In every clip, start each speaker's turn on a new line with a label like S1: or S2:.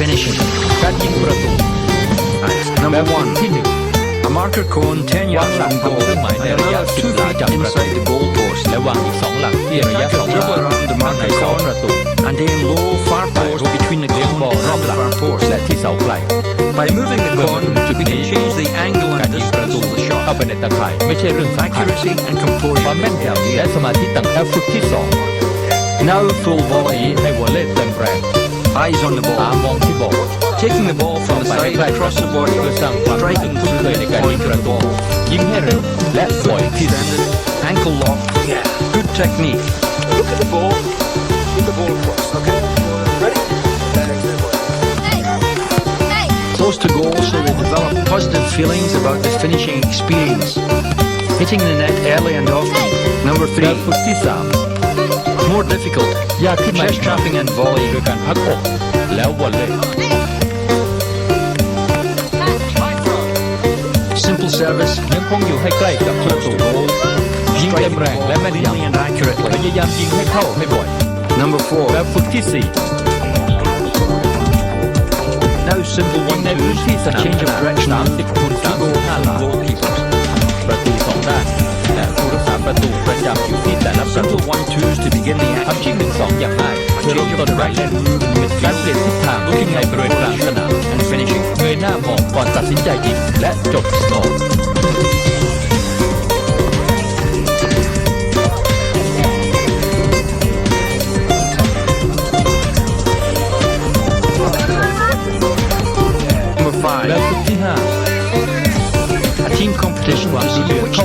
S1: finishing.
S2: การยิงประตู
S1: Number
S2: แบบ
S1: one,
S2: ที่หนึ่ง
S1: a marker cone 10 yards
S2: Wang
S1: from
S2: lang
S1: goal
S2: ang thương mại
S1: and
S2: này
S1: another
S2: là
S1: 2
S2: giá
S1: feet
S2: chậm
S1: inside the goal post.
S2: และวางอีกสองหลักที่ระยะสองหลาข้างในเสาประตู
S1: And then low far post between the
S2: เลี้ยง
S1: cone
S2: บอล
S1: and
S2: รอบ
S1: the
S2: หลัง
S1: far post.
S2: และที่เสาไกล
S1: By moving the cone, we can change the angle
S2: การ
S1: and
S2: ยิงประ
S1: distance
S2: ตู
S1: of the
S2: เข้า
S1: shot.
S2: ไปในตะข่ายไม่ใช่เรื่องสำคัญ
S1: Accuracy and
S2: ความ
S1: composure
S2: แม่นยำและสมาธิต่างและฝึกที่สอง
S1: Now full
S2: บอลนี้
S1: volley,
S2: ให้วอลเล่เต็มแรง
S1: eyes on the
S2: ตา
S1: ball.
S2: มองที่บอล
S1: Taking the ball
S2: เข้า
S1: from the
S2: ไปให้
S1: side
S2: ใกล้ประ
S1: across
S2: ตู
S1: the body,
S2: เพื่อสร้างความรู้สึก
S1: striking
S2: คุ้นเคยในการยิง
S1: point
S2: ป
S1: of
S2: ระ
S1: the
S2: ตู
S1: ball.
S2: ยิงให้เร็วและปล่อยที่สุด
S1: Extended, ankle lock, good technique.
S3: Look at the ball. Look the ball across. Okay. Ready?
S1: Close to goal so they develop positive feelings about the finishing experience. Hitting the net early and often. Number
S2: แบ
S1: three,
S2: บฝึกที่สาม
S1: more difficult.
S2: ยากขึ้นมา
S1: Chest
S2: อีกหน่อย
S1: trapping and
S2: โด
S1: volleying.
S2: ยการพักอกแล้ววอลเล่
S1: Simple service,
S2: ยังคงอยู่ให้ใกล้กับประตู ยิงเต็ม
S1: striking
S2: แร
S1: the
S2: ง
S1: ball
S2: และแม่น
S1: cleanly
S2: ยำ
S1: and
S2: พ
S1: accurately.
S2: ยายามยิงให้เข้าให้บ่อย
S1: Number four,
S2: แบบฝึกที่สี่
S1: now simple
S2: ยิง
S1: one
S2: ในพื้น
S1: twos,
S2: ที่สนาม
S1: change
S2: ข
S1: of
S2: นาด
S1: direction,
S2: 30คูณ
S1: to goal
S2: 35
S1: and
S2: หลา
S1: goalkeepers.
S2: ประตู ประตูประจำอยู่ที่แต่ละประตู
S1: Simple one twos to begin the
S2: ทำ
S1: action.
S2: ชิงหนึ่งสองอย่างง่ายเพื่อเริ่มต้นการเล่นการเปลี่ยนทิศทางที่ในบริเวณกลางสนาม
S1: and finishing.
S2: เงยหน้ามองก่อนตัดสินใจยิงและจบสกอร์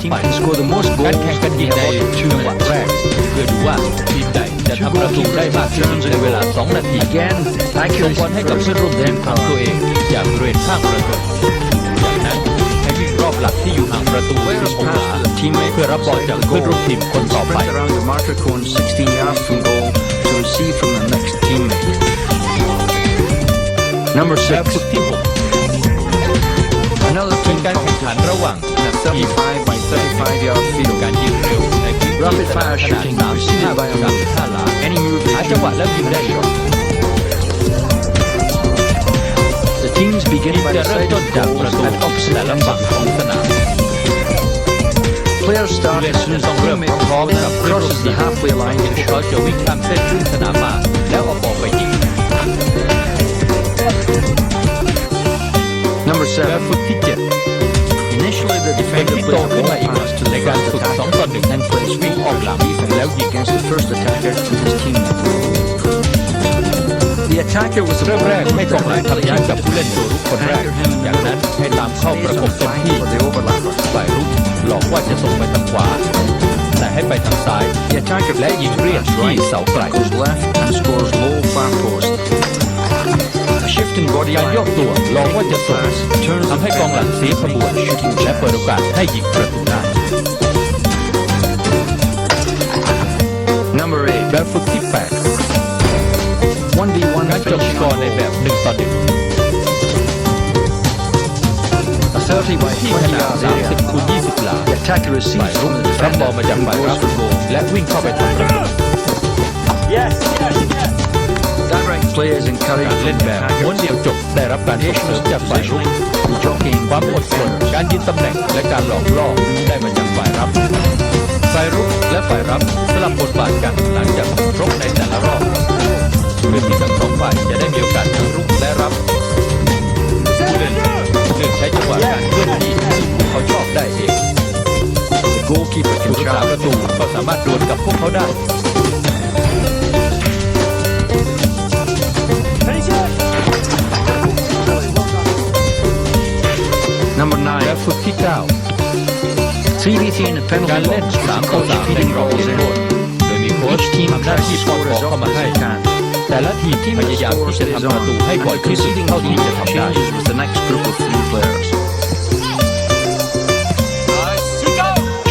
S1: see which team can score the most
S2: การ
S1: goals
S2: แข่งกันยิง
S1: in
S2: ใน
S1: about two
S2: จังหวะ
S1: minutes.
S2: แรก เพื่อดูว่าทีมใดจะทำประตูได้มากที่สุดในเวลา 2 นาที
S1: Again,
S2: ส่งบอล
S1: accuracy
S2: ให้กับ
S1: first,
S2: เพื่อนร่วมที
S1: then
S2: มของ
S1: power.
S2: ตัวเองจากบริเวณข้างประตูจากนั้นให้วิ่งรอบหลักที่อยู่ห่างประตู
S1: Players
S2: 10อง
S1: pass
S2: ศา
S1: to the teammate
S2: เพื่อรับบอล
S1: outside
S2: จาก
S1: the
S2: เพื่อน
S1: goal.
S2: ร่วมทีมคนต่อไป
S1: Sprint around the marker cone 16 yards from goal to receive from the next teammate. Number
S2: และ
S1: six,
S2: ฝึกที่
S1: another
S2: 6เป็น
S1: team
S2: การแข่งขัน
S1: competition
S2: ระหว่าง
S1: in a
S2: ทีม
S1: 35 by 35 yard
S2: ดู
S1: field.
S2: การยิงเร็วในพื้นที่
S1: Rapid
S2: สนาม
S1: fire
S2: ขนาด
S1: shooting
S2: 35
S1: preceded by a
S2: กับ
S1: move.
S2: 5หลา
S1: Any move
S2: หา
S1: they
S2: จังหวะ
S1: choose
S2: แล้วยิงได้
S1: is a shot. The teams
S2: ที
S1: begin
S2: ม
S1: by
S2: จะ
S1: the
S2: เริ่ม
S1: side
S2: ต้น
S1: of
S2: จาก
S1: goals
S2: ประตู
S1: at opposite
S2: แต่ละ
S1: ends
S2: ฝั่ง
S1: of the
S2: ของ
S1: field.
S2: สนาม
S1: Players start
S2: ผู้เล่น
S1: as soon as
S2: ต้อง
S1: the
S2: เริ่ม
S1: teammate
S2: พร้อมๆกับเพื่อนร่วม
S1: crosses
S2: ที
S1: the
S2: ม
S1: halfway line
S2: พว
S1: to
S2: กเขา
S1: shot.
S2: จะวิ่งข้ามเส้นครึ่งสนามมา
S1: first attacker and his teammate. The attacker was the
S2: เริ่ม
S1: ball
S2: แรกให้กองหลัง
S1: and
S2: ทำงานกับผู้เล่นตัวรุกคนแรก จากนั้นให้ตามเข้าประกบเต็มที่
S1: for the overlapper.
S2: ฝ่ายรุกหลอกว่าจะส่งไปทางขวา แต่ให้ไปทางซ้าย
S1: The attacker
S2: และยิงเรียบที่เสาไกล
S1: goes left and scores low far post. A shifting body
S2: การ
S1: line
S2: โยกตัวหลอกว่าจะส่ง
S1: turns
S2: ทำให้กองหลังเสียขบวนและเปิดโอกาสให้ยิงประตูได้ แบบฝึกที่8
S1: 1v1
S2: การจบส
S1: finishing
S2: กอร์ในแบบ 1 ต่อ1
S1: A 30 by
S2: ที่
S1: 20
S2: ขนาด
S1: yards area.
S2: 30คูณ20 หลา
S1: The attacker receives
S2: ฝ่ายรุก
S1: from the
S2: รับบอ
S1: defender
S2: ลมาจาก
S1: and
S2: ฝ่ายรับ
S1: goes for goal.
S2: และวิ่งเข้าไปทำประตู
S3: Yes, yes, yes.
S1: Direct play is
S2: การ
S1: encouraged
S2: เล่น
S1: from
S2: แบ
S1: the
S2: บ
S1: attacker.
S2: ม้วนเดียวจบได้รับการส่งเสริมจากฝ่ายรุก
S1: and jockeying
S2: ความอดทนการยืนตำแหน่งและการหลอกล่อได้มาจากฝ่ายรับ ฝ่ายรุกและฝ่ายรับสลับบทบาทกันหลังจากรบในแต่ละรอบเพื่อที่ทั้งสองฝ่ายจะได้มีโอกาสทั้งรุกและรับผู้เล่นเลือกใช้จังหวะการเคลื่อนที่ที่เขาชอบได้เอง
S1: กู
S2: คี
S1: ป
S2: ระตูสาม
S1: ป
S2: ระตูก็สามารถโดนกับพวกเขาได้
S3: นัมา
S1: ย
S2: และฟุตที่
S1: 9 CBC เป็
S2: นการเล่น
S1: สา
S2: มต่อสามในกรอบเส้นบนโดยมีโค้ช
S1: ทีม
S2: ทำหที่ป้อนบอลเข้ามาให้
S1: การ
S2: แต่ละทีม
S1: ที่
S2: พยายามที่จะทำประตูให้บ่อยที่สุดเท่าที่จะทำได้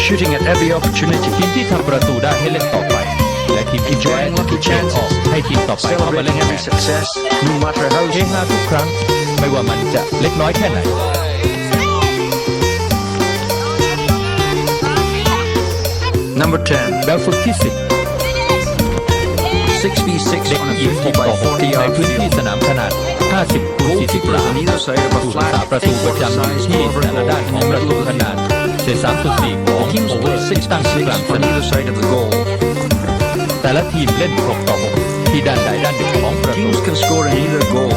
S1: shooting at every opportunity
S2: ทีมที่ทำประตูได้ให้เล่นต่อไป และทีมที่แย่
S1: ทุก
S2: แชนออกให้ทีมต่อไปเข้ามาเล่นแข่
S1: ง
S2: เฮฮาทุกครั้ง ไม่ว่ามันจะเล็กน้อยแค่ไหน
S1: Number 10.
S2: แบบฝึกที่
S1: 6v6
S2: เด็ก
S1: on a
S2: หญิง
S1: 50
S2: 6
S1: by
S2: ต่อ6
S1: 40
S2: ใน
S1: yard
S2: พื้นที่
S1: field.
S2: สนามขนาด 50คูณ40ห
S1: Goalkeepers
S2: ลา
S1: on either side of a
S2: ผู้รัก
S1: flat
S2: ษาประตูประจำอยู่
S1: three-quarter
S2: ที่
S1: size
S2: แต่ละ
S1: cover
S2: ด้าน
S1: goal
S2: ของ
S1: in
S2: ประ
S1: the
S2: ตู
S1: middle of
S2: ข
S1: the
S2: นาด
S1: field.
S2: เศษ3ส่วน4ของ
S1: Teams
S2: โอเวอ
S1: play
S2: ร์
S1: 6
S2: ตั้ง
S1: v
S2: กลาง
S1: 6
S2: ส
S1: on
S2: นาม
S1: either side of the goal.
S2: แต่ละทีมเล่น6ต่อ6ที่ด้านใดด้านหนึ่งของประตู
S1: Teams can score in either goal.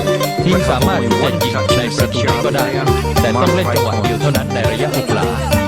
S2: ทีม
S1: but
S2: สา
S1: have
S2: มารถ
S1: only
S2: จะ
S1: one
S2: ยิง
S1: touch
S2: ใน
S1: in
S2: ประตูไหน
S1: six-yard
S2: ก็ได้
S1: area,
S2: แต่ต้อง
S1: marked
S2: เล่น
S1: by
S2: จังหวะเดียว
S1: points.
S2: เท่านั้นในระยะหกหลาที่
S1: If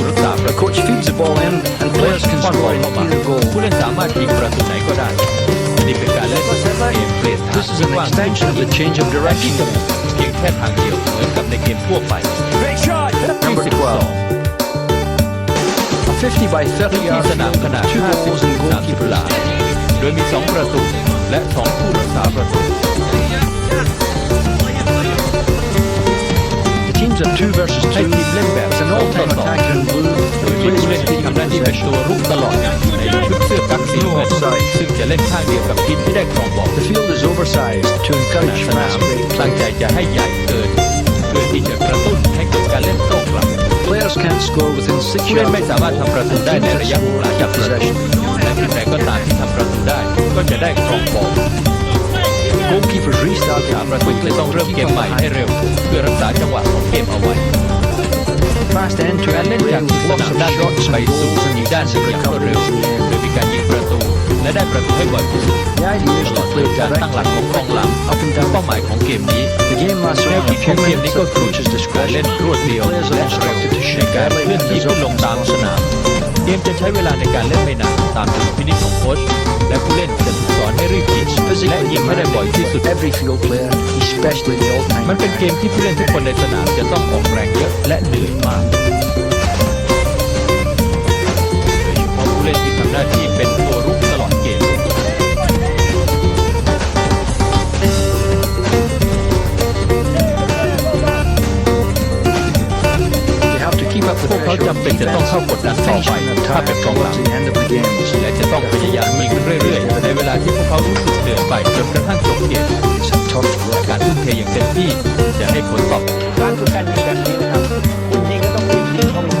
S2: และผู้รักษาประตู
S1: Coach feeds the ball in and players can
S2: ป้อนบอ
S1: score
S2: ล
S1: in
S2: เข้ามา
S1: either goal.
S2: ผู้เล่นสามารถยิงประตูไหนก็ได้นี่เป็นการเล่นเกมเพลย์ทาง
S1: This is
S2: ที่
S1: an
S2: กว้างขึ้น
S1: extension of the change of
S2: และที่
S1: direction.
S2: จะเพียงแค่ทางเดียวเหมือนกับในเกมทั่วไป
S3: Great shot.
S2: ที่
S1: Number
S2: 12
S1: A 50 by 30
S2: ที่
S1: yard
S2: สนาม
S1: field,
S2: ขนาด
S1: two
S2: 50
S1: goals and
S2: 30หลา
S1: goalkeepers.
S2: โดยมี 2 ประตู และ 2 ผู้รักษาประตู
S1: teams are two versus
S2: ให้
S1: two.
S2: ทีมเล่นแบบ
S1: It's an
S2: 2
S1: all-time
S2: ต่อ
S1: attacker in blue
S2: 2
S1: who
S2: โดยมี
S1: plays
S2: ผู้เล่น
S1: with
S2: ที่
S1: team
S2: ทำหน้าที่เป็น
S1: possession.
S2: ตัวรุกตลอดในชุดเสื้อกั๊กสีน้ำเงินซึ่งจะเล่นข้างเดียวกับทีมที่ได้ครองบอล
S1: The field is oversized to
S2: ขณะ
S1: encourage
S2: สนาม
S1: fast break
S2: ตั้ง
S1: play.
S2: ใจจะให้ใหญ่เกินเพื่อที่จะกระตุ้นให้เกิดการเล่นโต้กลับ
S1: Players can't score within six
S2: ผู้เล่น
S1: yards
S2: ไม่
S1: of
S2: สา
S1: the
S2: มารถ
S1: goal.
S2: ทำประตู
S1: The
S2: ได้
S1: team
S2: ใน
S1: that
S2: ระยะหกหลัง
S1: scores
S2: จาก
S1: keep
S2: ประตู
S1: possession.
S2: และทีมใดก็ตามที่ทำประตูได้ก็จะได้ครองบอล ประตู
S1: quickly
S2: จะต้องเริ่มเกมใหม่ให้เร็ว เพื่อรักษาจังหวะของเกมเอาไว้
S1: Fast end to
S2: การ
S1: end
S2: เล่น
S1: play
S2: จาก
S1: with
S2: ส
S1: lots
S2: นาม
S1: of
S2: ด้านหนึ่ง
S1: shots
S2: ไป
S1: and
S2: สู่
S1: goals and
S2: ด้านหนึ่งอย่างรวดเร็วโดยมีการยิงประตู และได้ประตูให้บ่อยที่สุด
S1: The idea
S2: ต
S1: is
S2: ลอ
S1: to
S2: ด
S1: play
S2: การตั้งหลักของกองหลัง
S1: up and
S2: คือ
S1: down.
S2: เป้าหมายของเกมนี้
S1: The game lasts
S2: แนว
S1: only
S2: คิดของ
S1: few
S2: เกม
S1: minutes
S2: นี้ก็
S1: at
S2: คือ
S1: coach's
S2: การเล่น
S1: discretion.
S2: รวดเดียว
S1: Players
S2: และ
S1: are
S2: เร็ว
S1: instructed to
S2: ในการ
S1: early
S2: เคลื่อนที่ขึ้นลงตาม
S1: the
S2: สนาม เกมจะใช้เวลาในการเล่นไม่นานตามดุลพินิจของโค้ชและผู้เล่นจะถูก อนให้รีบยิง
S1: It's
S2: และ
S1: physically
S2: ยิงให้ได้บ่อยที่สุด
S1: demanding for every field player, especially the all-time
S2: มันเป็นเกมที่ผู้เล่นทุกคนในสนามจะต้องออกแรงเยอะและเหนื่อยมากโดยเฉพาะผู้เล่นที่ทำหน้าที่เป็นตัวรุก เขาจำเป็นจะต้องเข้ากดดันต่อไปถ้าเป็นกองหลังและจะต้องพยายามยิงเรื่อยๆ ในเวลาที่พวกเขารู้สึกเหนื่อยไปจนกระทั่งจบเกม
S1: ฉันชอบ
S2: การทุ่มเทอย่างเต็มที่จะให้ผลตอบ
S3: การฝึกการยิงแบบนี้นะครับคุณยิงก็ต้องยิงเข้าไ